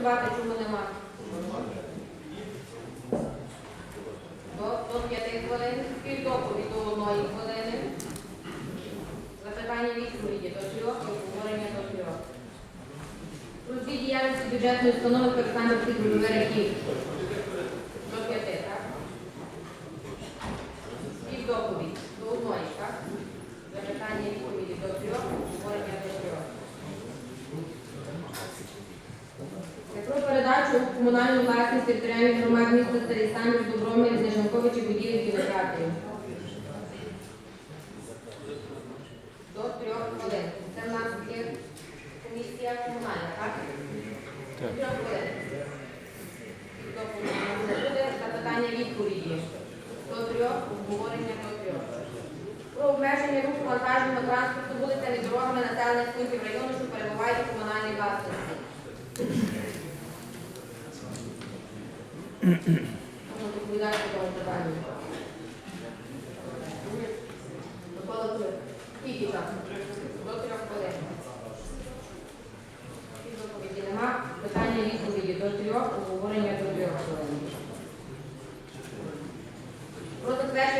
працювати, чому нема? До, до п'яти хвилин, співдоповідь до 1 хвилини. Запитання відповіді до трьох і обговорення до Про дві діяльності бюджетної установи використання всіх рахів. До п'яти, так? Співдоповідь до одної, так? Запитання відповіді до трьох, обговорення до трьох. Про передачу у комунальну власність територіальних громад міста Старий Самір, Добромир, Знеженкович і будівель кінотеатрів. До трьох хвилин. Це в нас є комісія комунальна, так? Так. Трьох хвилин. Буде. Запитання відповіді. До трьох, обговорення до трьох. Про обмеження руху вантажного транспорту вулицями дорогами населених пунктів району, що перебувають у комунальній власності.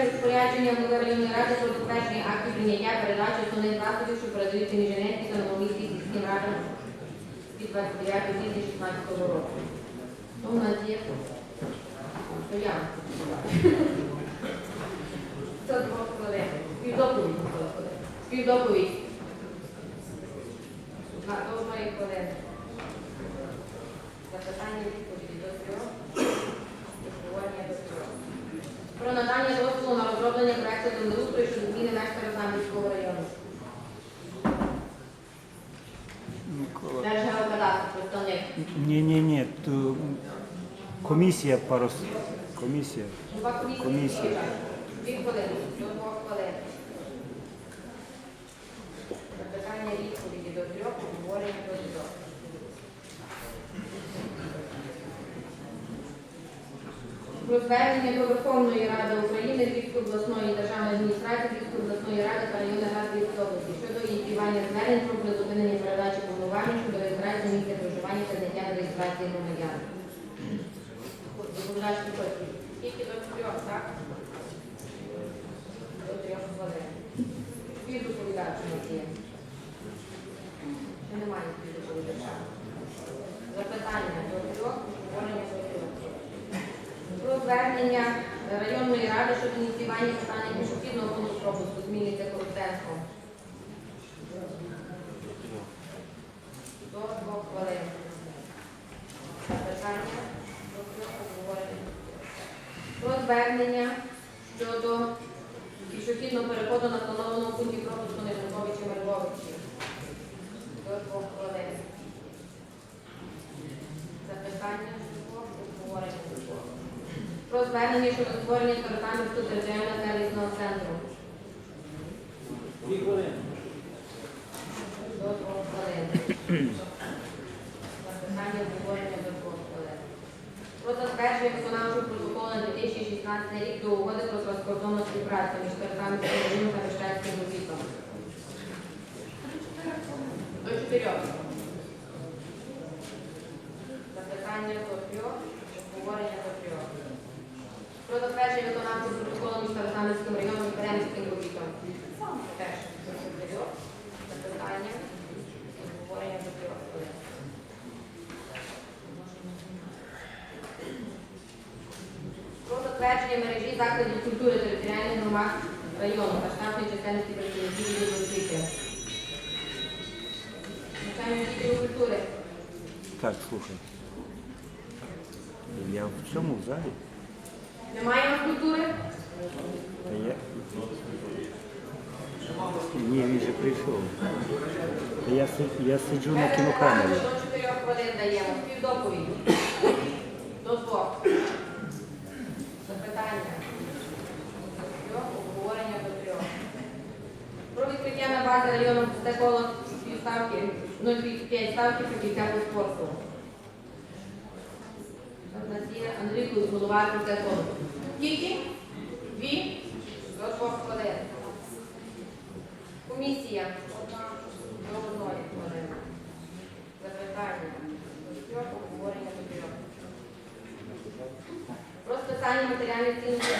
Розпорядження голови районної ради про затвердження актів прийняття передачі основних засобів, що передаються інженерській та новоміській сільським радам від 29 січня 16 року. Надявам се, че това. Та това подаде. Спирдопови. Спирдопови. Това това е Про надання дозволу на розроблення проекту комісія парус. Комісія. Комісія. До двох хвилин. Запитання відповіді до трьох, обговорення до трьох. Про звернення до Верховної Ради України, Львівської обласної державної адміністрації, Львівської обласної ради та районної ради Львівської області щодо ініціювання звернень про призупинення передачі повноважень щодо реєстрації місця проживання та зняття реєстрації громадян. Доповідач Кутовський. Тільки до трьох, так? До трьох хвилин. Співдоповідач у нас є. Чи немає співдоповідача? Запитання до трьох, обговорення до трьох. Про звернення районної ради щодо ініціювання питання пішохідного пропуску Коротенко. До двох хвилин. Запитання до трьох обговорення. Про звернення щодо пішохідного переходу на встановленому пункті пропуску Нежанковичі Мирговичі. До двох хвилин. Запитання до двох, обговорення до двох. Про звернення щодо створення Старокам'янського територіального сервісного центру. До двох хвилин. Запитання обговорення до двох хвилин. Про затвердження виконавчого протоколу на 2016 рік до угоди про транскордонну співпрацю між Старокам'янським районом та Вишневським звітом. До чотирьох. Запитання до трьох, обговорення до трьох. Про затвердження виконавчого протоколу між Старокам'янським районом і Перемським звітом. Теж до чотирьох. Запитання, обговорення до трьох хвилин. Про затвердження мережі закладів культури територіальних громад району та штатної чисельності працівників відділу освіти. Культури. Так, слухай. Я в цьому залі. Немає у нас культури? Та я... Ні, він же прийшов. Та я, си- я сиджу на кінокамері. До чотирьох хвилин даємо. Співдоповідь. мільйона протокола ну, ставки 0,5 ставки по кінцеву спорту. У нас є Андрій Кузь, голова протоколу. Скільки? Дві? Комісія. Одна до одної. Запитання. До обговорення до матеріальних цінностей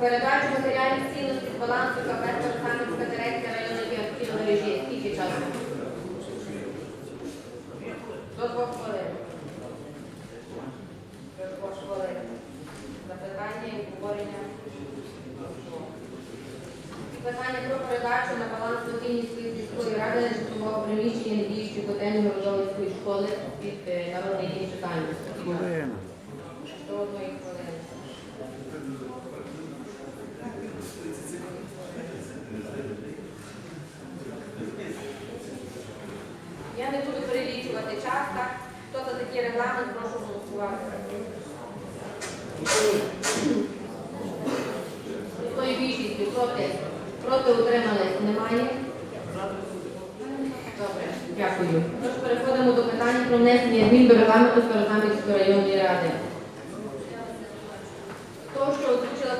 передачу матеріальних цінностей з балансу КП Олександрівська дирекція районної кіномережі. Скільки часу? До двох хвилин. Двох хвилин. Запитання і обговорення. Питання про передачу на баланс Лукінівської сільської ради житлового приміщення недіючої котельні Городовицької школи під е, народний день читання. Хвилина. До одної хвилини. Я не буду перелічувати час, так? Хто за такий регламент, прошу голосувати. Тої більшістю проти, проти утримались немає. Добре, дякую. Тож переходимо до питання про внесення змін до регламенту Старозамбівської районної ради. То, що озвучила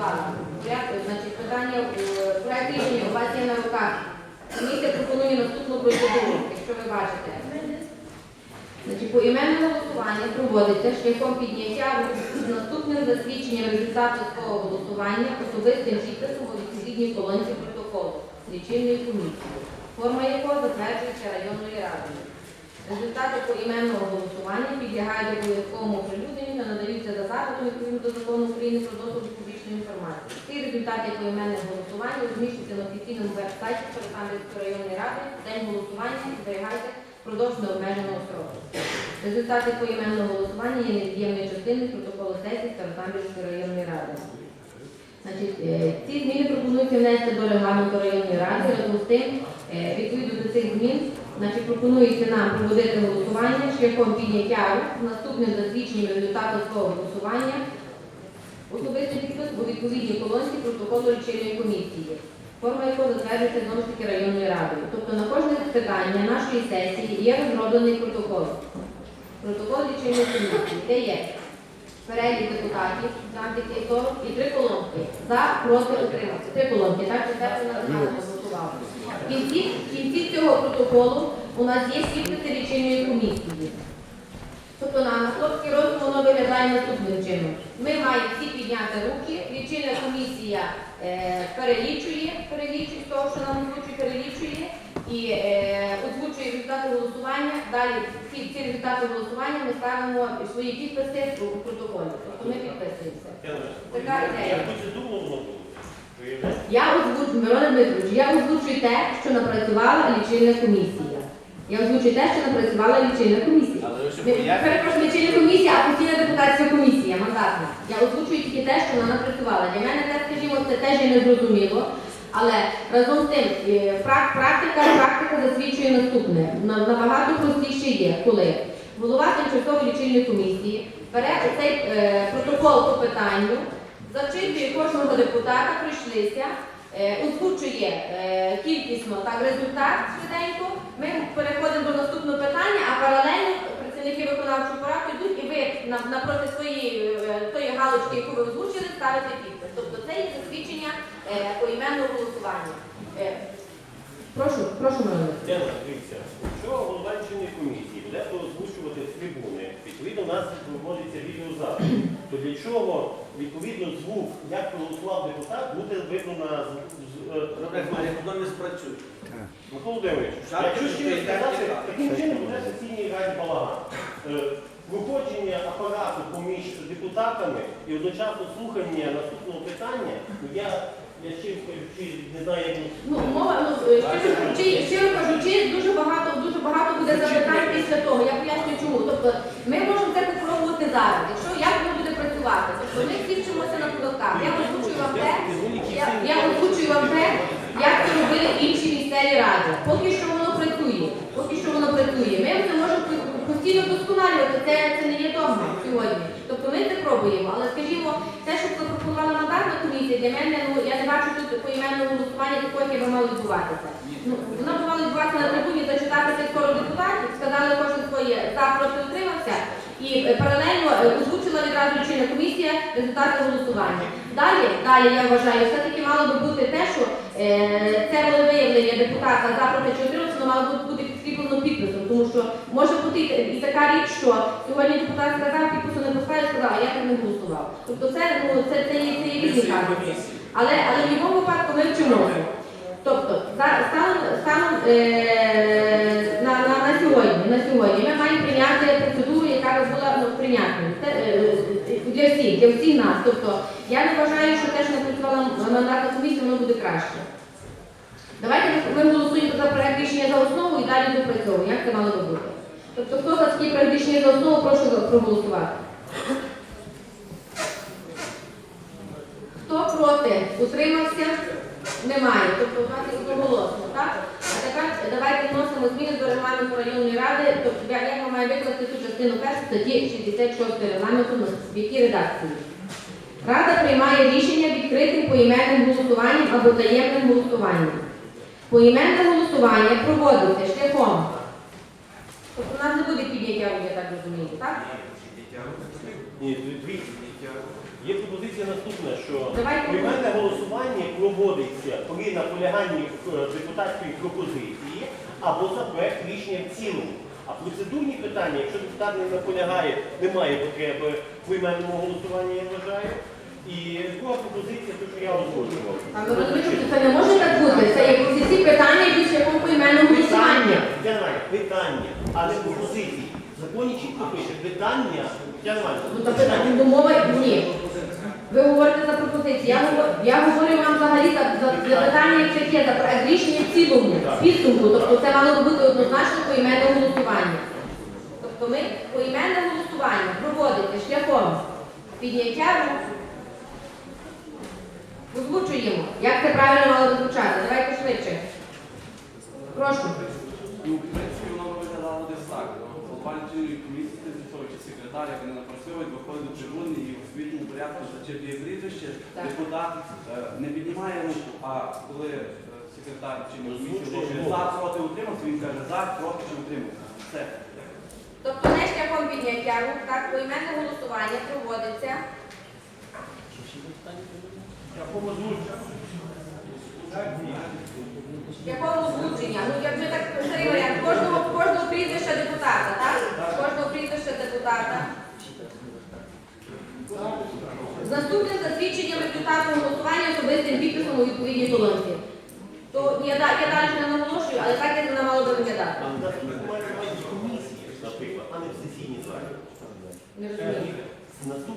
Порядку, значить, питання е, проект рішення у вас є на руках. Комісія пропонує наступну процедуру, якщо ви бачите. Значить, поіменне голосування проводиться шляхом підняття з наступним засвідченням результату свого голосування особистим підписом у відповідній колонці протоколу лічильної комісії, форма якого затверджується районною радою. Результати поіменного голосування підлягають обов'язковому оприлюдненню та надаються за запитом відповідно до закону України про доступ до інформації. Ці результати поіменних голосувань розміщуються на офіційному веб-сайті Старосамбірської районної ради. День голосування зберігайте впродовж необмеженого строку. Результати поіменного голосування є невід'ємною частиною протоколу сесії Старосамбірської районної ради. Значить, е, ці зміни пропонується внести до регламенту районної ради. Разом з тим, е, відповідно до цих змін, значить, пропонується нам проводити голосування шляхом підняття наступним засвідченням результату свого голосування. Особистий підпис у відповідній колонці протоколу лічильної комісії, форма якого затверджується знову ж таки районною радою. Тобто на кожне питання нашої сесії є розроблений протокол. Протокол лічильної комісії, де є перелік депутатів, такий 40 і три колонки. За, проти, утримався. Три колонки, так? Це що нас загально голосували. В кінці, цього протоколу у нас є підписи лічильної комісії. Тобто на московський розум воно виглядає наступним чином. Ми маємо всі підняти руки, лічильна комісія е, перелічує, перелічує з того, що нам озвучує, перелічує і е, озвучує результати голосування. Далі ці, ці результати голосування ми ставимо свої підписи у протоколі. Тобто ми підписуємося. Така ідея. Я озвучую, Мироне Дмитрович, я озвучую те, що напрацювала лічильна комісія. Я озвучую те, що напрацювала лічильна комісія. Перепрошую, лічильна комісія, а постійна депутатська комісія, мандатна. Я озвучую тільки те, що вона напрацювала. Для мене це, скажімо, це теж є незрозуміло. Але разом з тим, е, практика, практика засвідчує наступне. Набагато простіше є, коли голова тимчасової лічильної комісії бере цей протокол по питанню, зачитує кожного депутата, прийшлися, е, озвучує е, кількісно так результат швиденько. Ми переходимо до наступного питання, а паралельно працівники виконавчого апарату йдуть і ви напроти своєї е, тої галочки, яку ви озвучили, ставите підпис. Тобто це є засвідчення е, поіменного голосування. Е, Прошу, прошу мене. Дивіться, якщо голова лічильної комісії буде озвучувати трибуни, відповідно у нас виводиться відеозапис, то для чого відповідно звук, як проголосував депутат, буде видно на е, Добре, не спрацює. Микола Володимирович, якщо ще ти сказати, так, так. таким чином буде сесійний грань балаган. Е, Виходження апарату поміж депутатами і одночасно слухання наступного питання, я, ще кажучи, не як Ну, мова, ну, е, щиро кажучи, щиро кажучи, дуже багато, дуже багато буде запитань після того. Я поясню чому. Тобто ми можемо це попробувати зараз. Якщо як воно буде працювати, тобто ми всі вчимося на продуктах. Я озвучую вам те, я, я озвучую вам те, як це робили інші місцеві ради. Поки що воно працює. Поки що воно працює. Ми постійно вдосконалювати. Це, це не є догма сьогодні. Тобто ми це пробуємо. Але скажімо, те, що запропонувала мандатна комісія, для мене ну я не бачу тут поіменного голосування такого, яке би мало відбуватися. Ну воно б мало відбуватися на трибуні, зачитати цих скоро депутатів, сказали кожен своє за проти утримався. І е, паралельно е, озвучила відразу лічильна комісія результати голосування. Далі, далі я вважаю, все-таки мало би бути те, що е, це волевиявлення депутата за проти чи утримався, воно мало би бути підкріплено підписом, тому що може бути і така річ, що сьогодні депутат сказав, підпису не поставив, сказав, а я так не голосував. Тобто це, ну, це, це, є- це є різні казуси. Але, але в будь-якому випадку ми вчимося. Тобто, станом, станом е, на, на, на сьогодні, на сьогодні ми маємо прийняти процедуру, яка була ну, прийнятною Це, е, для всіх, для всіх нас. Тобто, я не вважаю, що те, що напрацювала мандатна комісія, воно буде краще. Давайте ми, голосуємо за проект рішення за основу і далі допрацьовуємо, як це мало би бути. Тобто, хто за такий проект рішення за основу, прошу проголосувати. Хто проти? Утримався? Немає. Тобто у одноголосно, так? А тепер давайте вносимо зміни до регламенту районної ради. Тобто я- ми маємо викласти цю частину першу статті 66 регламенту в якій редакції? Рада приймає рішення відкритим поіменним голосуванням або таємним голосуванням. Поіменне голосування проводиться шляхом. Тобто у нас не буде підняття, рук, я так розумію, так? Ні, дві- Є пропозиція наступна, що Давайте. прийменне голосування проводиться при наполяганні е, депутатської пропозиції або за проект рішення в цілому. А процедурні питання, якщо депутат не наполягає, немає потреби в поіменному голосуванні, я вважаю. І друга пропозиція, те, що я озвучував. А ви розумієте, що це не може так бути. Це є всі ці питання, які шляхом поіменного голосування. Я знаю, питання, а не пропозиції. В законі чітко пише питання, я знаю. Ну, та питання, мова ні. Ви говорите за пропозиції. Я говорю, я говорю вам взагалі за, за, за питання, як таке, за проект рішення в цілому, в підсумку. Тобто це мало бути однозначно поіменне голосування. Тобто ми поіменне голосування проводите шляхом підняття рук. Озвучуємо, як це правильно мало звучати. Давайте швидше. Прошу. Ну, в принципі, воно виглядало десь так. Лічильної комісії, чи секретар, як вони напрацьовують, виходить до трибуни і у світному порядку зачитує прізвище, Так. депутат е, не піднімає руку, а коли е, секретар чи комісії Озвучує оголошує за, проти утримався, він каже за, проти чи утримався. Все. Тобто не шляхом підняття рук, так, поіменне голосування проводиться. Шляхом озвучення. Ну, як вже так Сергій варіант, кожного, кожного прізвища депутата, так? Кожного прізвища депутата. З наступним засвідченням результату голосування особистим підписом у відповідній колонці. То я, да- я далі не наголошую, але так як вона мала би виглядати. А в нас має бути комісія, наприклад, а не в сесійній залі. Не розумію.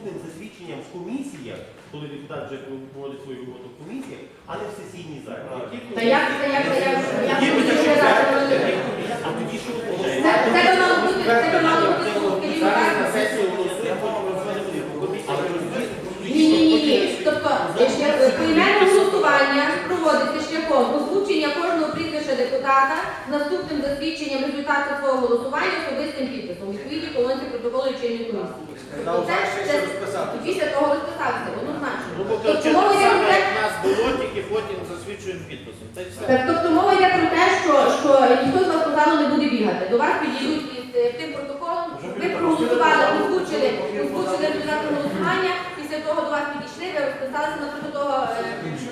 Наступним засвідченням в комісіях, коли депутат вже проводить свою роботу в комісіях, а не в сесійній залі. Та як це, як це, як це, як Є це таке, виглядати? А тоді що Це, це як, мало як, це би мало бути, скажімо так, Ні, ні, ні, ні. Тобто е, шлях- е, поіменне голосування проводиться шляхом озвучення кожного прізвища депутата з наступним засвідченням результату свого голосування особистим підписом. Відповідні колонці протоколу лічильної комісії. Тобто це, після того розписався, однозначно. Ну, тобто, Тобто мова йде про те, як нас було, тільки потім засвідчуємо підписом. Та й все. так, тобто мова йде про те, що, що ніхто з вас позаду не буде бігати. До вас підійдуть із е, тим протоколом, ви проголосували, озвучили, озвучили результати голосування, після того до вас підійшли, ви розписалися напроти того. е,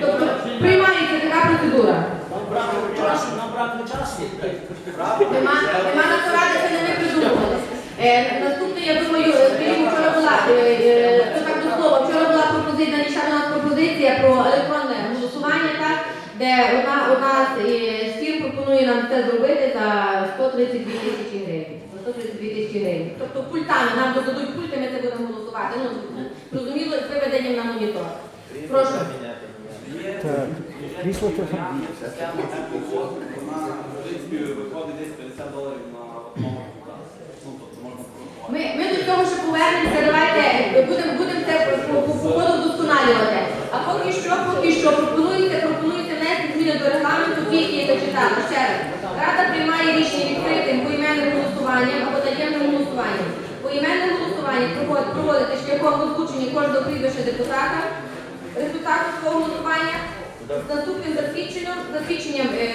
Тобто, приймається така процедура. Нам брати час. Нема, нема на це ради, це не ми придумали. Е, наступне, я думаю, е, скажімо, вчора була, е, е, це так до слова, вчора була пропозиція, до нас пропозиція про електронне голосування, так, де одна з е, пропонує нам це зробити за 132 тисячі гривень. За 132 тисячі гривень. Тобто пультами, нам додадуть пульти, ми це будемо голосувати. Ну, зрозуміло, з виведенням на монітор. Прошу. Так, крісло трохи система вона, в принципі, виходить десь 50 доларів на. Ну, тобто можна. Ми, ми до цього ще повернемося, давайте будемо будем це по, по, по ходу вдосконалювати. А поки що, поки що пропонується, пропонується внести зміни до регламенту, тільки я зачитала ще раз. Рада приймає рішення голосуванням або таємним голосуванням. Поіменне голосування проводити шляхом озвучення кожного прізвища депутата, результату свого голосування з наступним засвідченням, засвідченням е,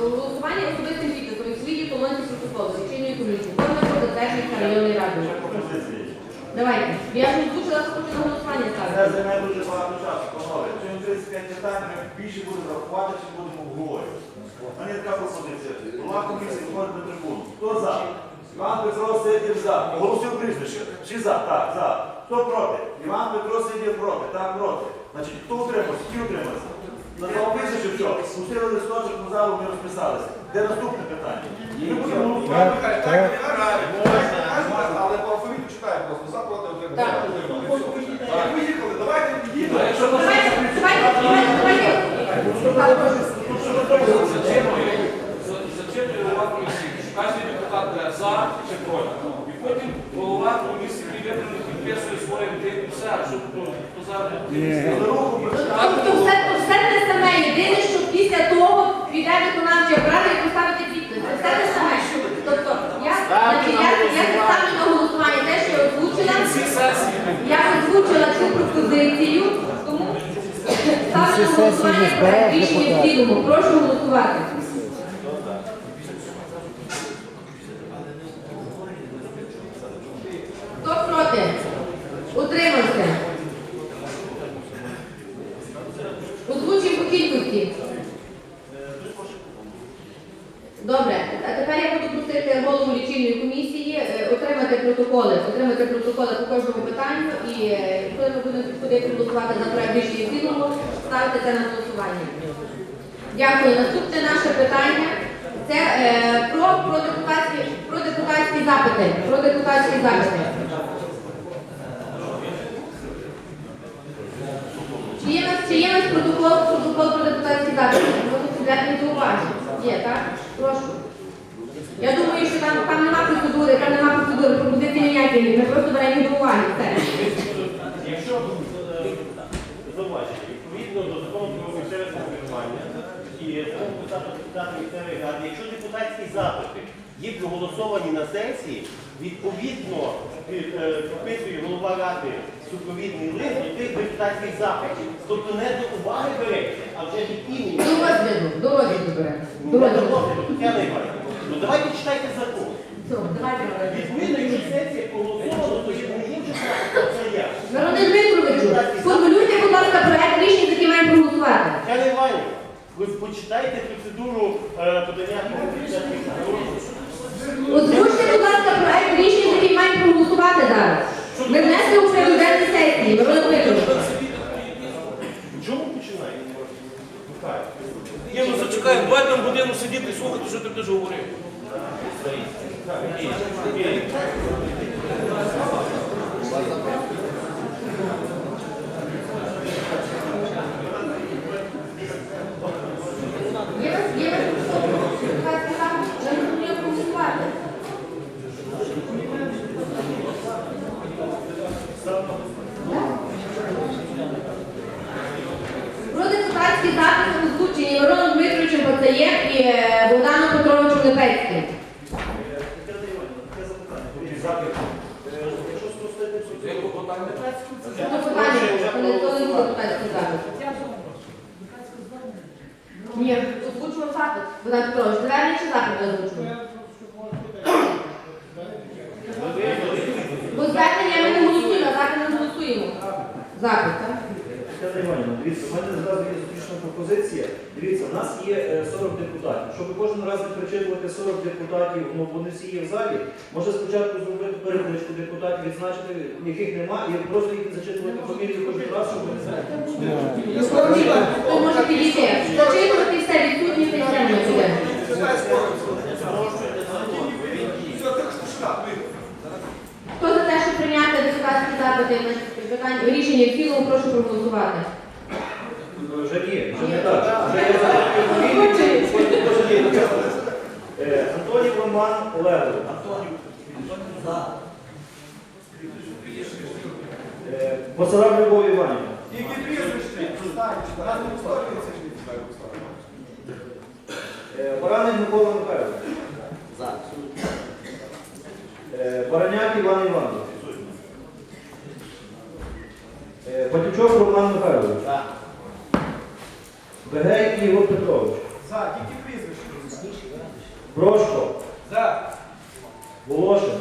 голосування особистим підписом у світі колонці протоколу лічильної комісії. дякую. Давайте. Я ж озвучила, що хочу на голосування Це ставити. займе дуже багато часу, панове. Чим 35 питань ми більше будемо рахувати, чи будемо обговорювати. У мене така пропозиція. Голова комісії виходить на трибуну. Хто за? Іван Петро сидів за. Голосує прізвище. Всі за, так, за. Хто проти? Іван Петро сидів проти, так, проти. Значить, хто утримався? Всі утрималися. Назвав прізвище, що? Пустили листочок на залу, ми розписалися. Де наступне питання? Ми будемо голосувати. Так, так. Але по алфавіту читаю просто за проти Так. Виїхали, давайте. Якщо Давайте, давайте, давайте, Зачитує голова комісії. Кожен депутат буде за чи проти. І потім голова комісії вибраний підписує своїм тим все, щоб Тобто все, те саме. Єдине, що після того піде виконавчий апарат і поставити підпис. Це все те саме. Тобто я, ставлю на голосування те, що я озвучила. Я озвучила цю пропозицію, ставлю на голосування проект рішення в цілому. Прошу голосувати. Хто проти? Утримався. Озвучив по кількості. Добре, а тепер я буду просити голову лічильної комісії е, отримати протоколи, отримати протоколи по кожному питанню і е, коли ми будемо підходити голосувати за проект рішення в цілому, ставити це на голосування. Дякую. Наступне наше питання це е, про, про, депутатські, про депутатські запити. Про депутатські запити. Чи є у нас, чи є у нас протокол, протокол про депутатські запити? Можна взяти до уваги. Є, так? Прошу. Я думаю, що там, там нема процедури, там нема процедури, пропозиції ніякі, ми просто беремо їх до уваги. Все. Якщо е, зауваження, відповідно до закону про місцеве самоврядування і закону про статус депутата місцевої ради, якщо депутатські запити є проголосовані на сесії, відповідно е, підписує голова ради супровідний лист до тих депутатських запитів. Тобто не до уваги береться, а вже від імені. До розгляду, до розгляду беремо. До Ну, розгляду. Тетяна Іванівна, Ну давайте читайте закон. Відповідно, якщо сесія проголосована, то є не є вже це я. Народний Дмитровичу, сформулюйте, будь ласка, проект рішення, який маємо проголосувати. Тетяна Іванівна, ви почитайте процедуру е, подання. Озвучте, будь ласка, проект рішення, який маємо проголосувати зараз. Ми внесли у президентні сесії, Народний Дмитрович. В чому починаєте? Михайло. Ні, ну зачекаємо, давайте там годину сидіти і слухати, що ти будеш говорив. Є вас, є вас, будь ласка, там, вже не зуміли проголосувати. Про депутатські запити озвучені Мироном Дмитровичем Пацаєм і е, Богданом Петровичем Лепецьким. Таке запитання. Тоді запит. Е, Якщо спростити Це питання, це не то не буде депутатський запит. Ні, озвучував запит. Богдан Петрович, звернення чи запит ви озвучували? Бо звернення ми не голосуємо, а запит не голосуємо. Запит, так? Тетяна Іванівна, дивіться, у мене зразу є зустрічна пропозиція. Дивіться, у нас є е, 40 депутатів. Щоб кожен раз не перечитувати 40 депутатів, ну вони всі є в залі, може спочатку зробити депутатів, відзначити, яких нема, і просто їх зачитувати фамілію кожен раз, щоб вони знали. Ви можете підійти. Зачитувати все відсутні не що Хто за те, щоб прийняти депутатські запити на питання рішення в цілому, прошу проголосувати. Вже є, вже не так. Вже є. Е, Антонів Роман Олегович. Е, Поцарав Любов Іванівна. Тільки прізвище. Нас не поставиться. Е, Бараник Микола Михайлович. Е, Бараняк Іван Іванович. Е, Батючок Роман Михайлович. Бегей Ігор Петрович. За, тільки прізвище. Брошко. За. Волошин.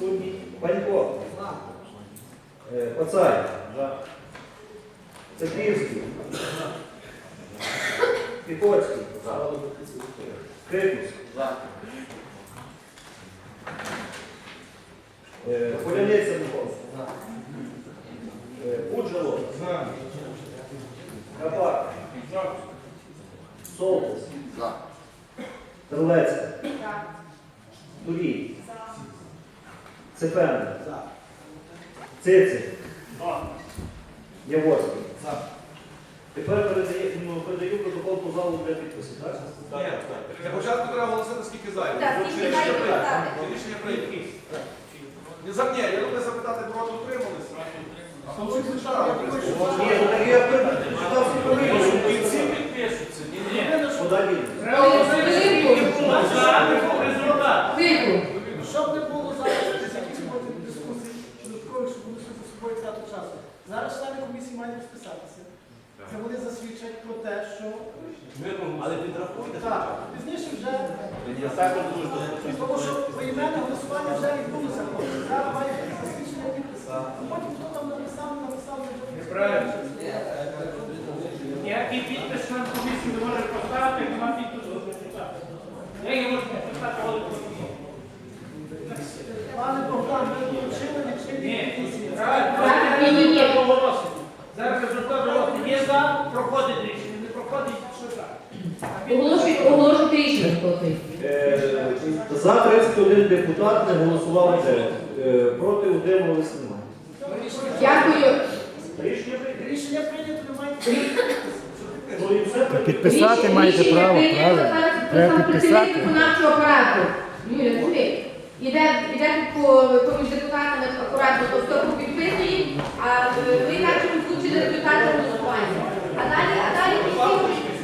Відсутній. Панько. Е, Пацай. Цепівський. Піхоцький. Крикус. Е, Поляниця Микола. Е, Пуджало. Капак. Солтис. Терлецька. Турій. Цепен. Цицик. Яворський. Тепер передаю, ну, передаю протокол по залу для підпису, так? Ні, Для початку треба голосувати, скільки зайде. Так, скільки зайде, так. Рішення прийнято. Не за ні, я думаю запитати, проти утримались. А то звичайно. Ні, ну так я повинні. Підпишуться. Ні, ні. Подалі. Результат. Тихо. Щоб не було зараз якісь потім дискусій додаткових, щоб вони щось за собою трату часу. Зараз члени комісії мають розписатися. Це вони засвідчать про те, що Але підрахуйте. так, пізніше вже Я також дуже тому що поіменне голосування вже відбулося. Зараз має бути засвідчення підписа. А потім хто там написав, написав, не Правильно. Ніякий підпис член комісії не може поставити, як нема підпису депутата. Я її можу підписати голову. Пане Богдан, ви вручили Ні, лічильник комісії. правильно. Зараз результат оголосить. Є за, проходить рішення, не проходить, що так. Оголошуйте, оголошуйте рішення, хто ти. Е, За 31 депутат не голосували 9. Е, Проти утримувалися немає. Дякую. Рішення прийнято. Рішення прийнято, ви маєте Ну. Підписати маєте рішення право, правильно. Треба підписати. працівник виконавчого апарату. Юля. Іде, іде по поміж депутатами акуратно, то хто підписує, а ви інакше озвучили результати голосування. А далі, а далі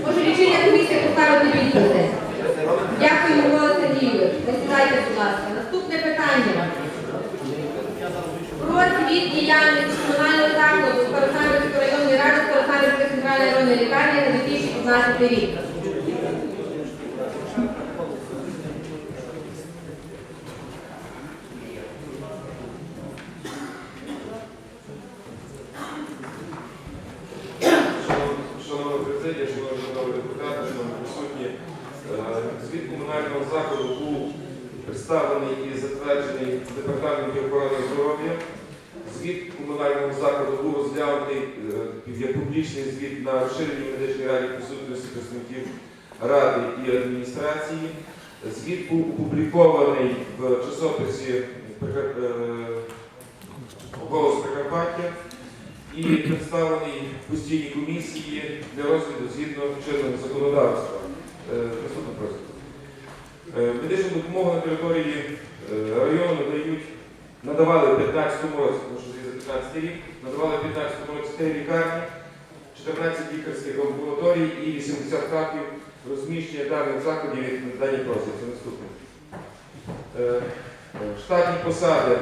може рішення комісія поставити відео. Дякую, Микола Сергійович. Присідайте, будь ласка. Наступне питання. Про звіт діяльності комунального закладу Старосамбірської районної ради Старосамбірської центральної районної лікарні на 2015 рік. Закладу був представлений і затверджений Департаментом охорони здоров'я. Звіт комунального закладу був розглянутий е, як публічний звіт на розширеній медичній раді присутності представників ради і адміністрації. Звіт був опублікований в часописі е, Голос Прикарпаття і представлений постійній комісії для розгляду згідно чинного законодавства. Е, Наступна просьба. Е, Медичну допомогу на території е, району дають, надавали в 15 році, тому що це 15 рік, надавали в 15 році 3 лікарні, 14 лікарських амбулаторій і 80 хатів розміщення даних закладів як на даній просі. Це наступне. Е, е, Штатні посади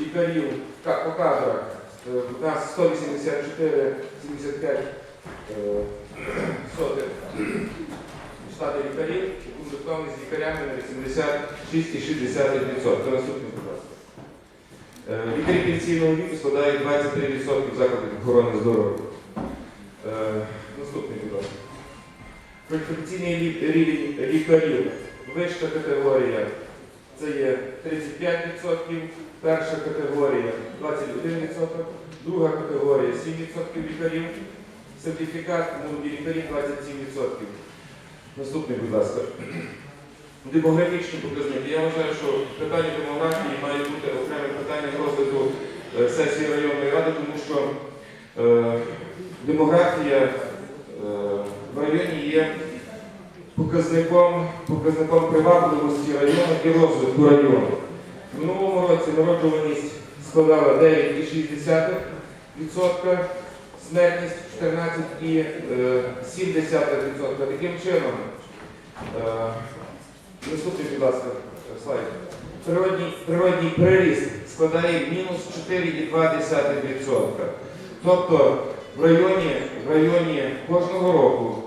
лікарів ка- по кадрах е, у нас 184 75 е, сотих штати лікарів, укомплектовані з лікарями на 86,6%. Це наступний будь ласка. Е, Лікарі пенсійного віку складають 23% закладів охорони здоров'я. Е, Наступний, будь ласка. Кваліфікаційний рівень лікарів. Вища категорія це є 35%, перша категорія 21%, друга категорія 7% лікарів, сертифікат молоді лікарі 27%. Наступний, будь ласка. Демографічні показники. Я вважаю, що питання демографії має бути окремим питанням розгляду е, сесії районної ради, тому що е, демографія е, в районі є показником, показником привабливості району і розвитку району. В минулому році народжуваність складала 9,6%, смертність 14,7%. Таким чином, е, наступний, будь ласка, слайд. Природній, природній приріст складає мінус 4,2%. Тобто в районі, в районі кожного року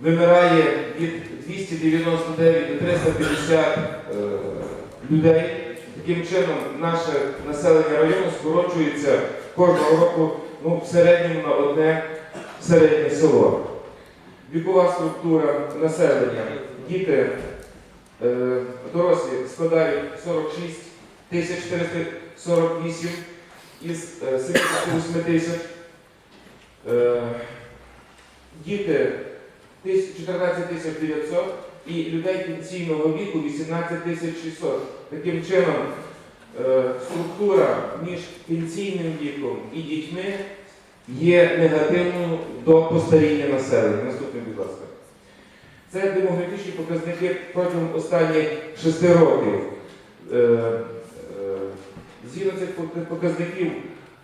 вимирає від 299 до 350 е, людей. Таким чином, наше населення району скорочується кожного року ну, в середньому на одне середнє село. Вікова структура населення. Діти е, дорослі складають 46 тисяч 448 із е, 78 тисяч. Е, Діти тис- 14 тисяч 900 і людей пенсійного віку 18 тисяч 600. Таким чином, е, структура між пенсійним віком і дітьми є негативною до постаріння населення. Наступний, будь ласка. Це демографічні показники протягом останніх шести років. Е, е, Згідно цих показників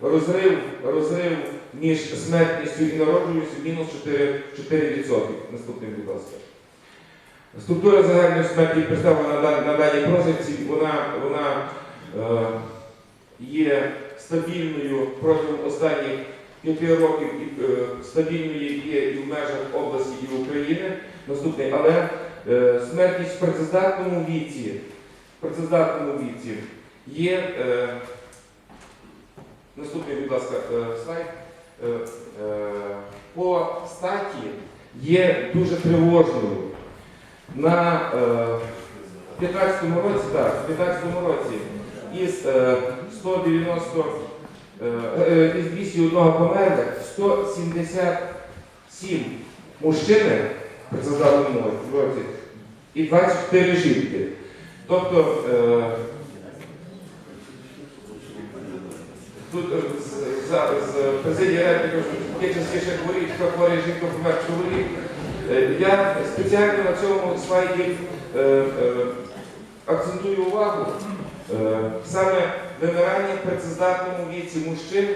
розрив, розрив між смертністю і народжуваністю мінус 4%. 4%. Наступний, будь ласка. Структура загальної смерті представлена на, даній прозорці, вона, вона е, є стабільною протягом останніх п'яти років, е, стабільною є і в межах області, і України. Наступний, але е, смертність в працездатному віці, працездатному віці є. Е, наступний, будь ласка, е, слайд. Е, е, по статі є дуже тривожною. На е, 15-му році, так, в 15-му році із е, 190 е, е, із 201 померлих 177 мужчини працездатному році і 24 жінки. Тобто е, тут е, з, президії кажуть, є частіше хворі, хто хворий жінка помер чоловік. Е, Я спеціально на цьому слайді е, е, акцентую увагу. Е, Саме вимирання в працездатному віці мужчин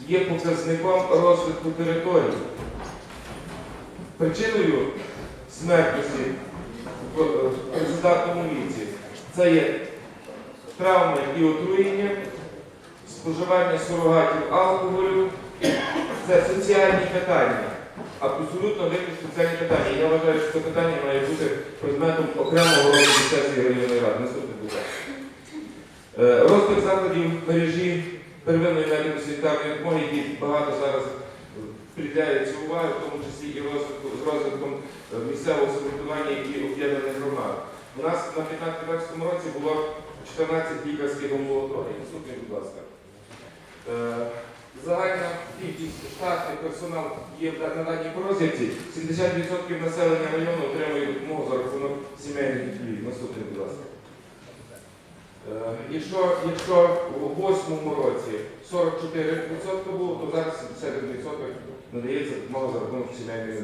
є показником розвитку території. Причиною смертності в працездатному віці це є травми і отруєння, споживання сурогатів алкоголю, це соціальні питання. Абсолютно виключно соціальні питання. Я вважаю, що це питання має бути предметом окремого розгляду сесії районної ради. Наступне будь ласка. Е, Розвиток закладів мережі первинної медичної санітарної допомоги, які багато зараз приділяється уваги, в тому числі і розвитку, з розвитком е, місцевого самоврядування і об'єднаних громад. У нас на 15 році було 14 лікарських амбулаторій. Наступний, будь ласка. Е, Загальна кількість штатний персонал є на даній прозірці. 70% населення району отримує допомогу за рахунок сімейних лікарів. Наступний, будь ласка. Е, Якщо, якщо у восьмому році 44% було, то зараз 71% надається мало за рахунок сімейної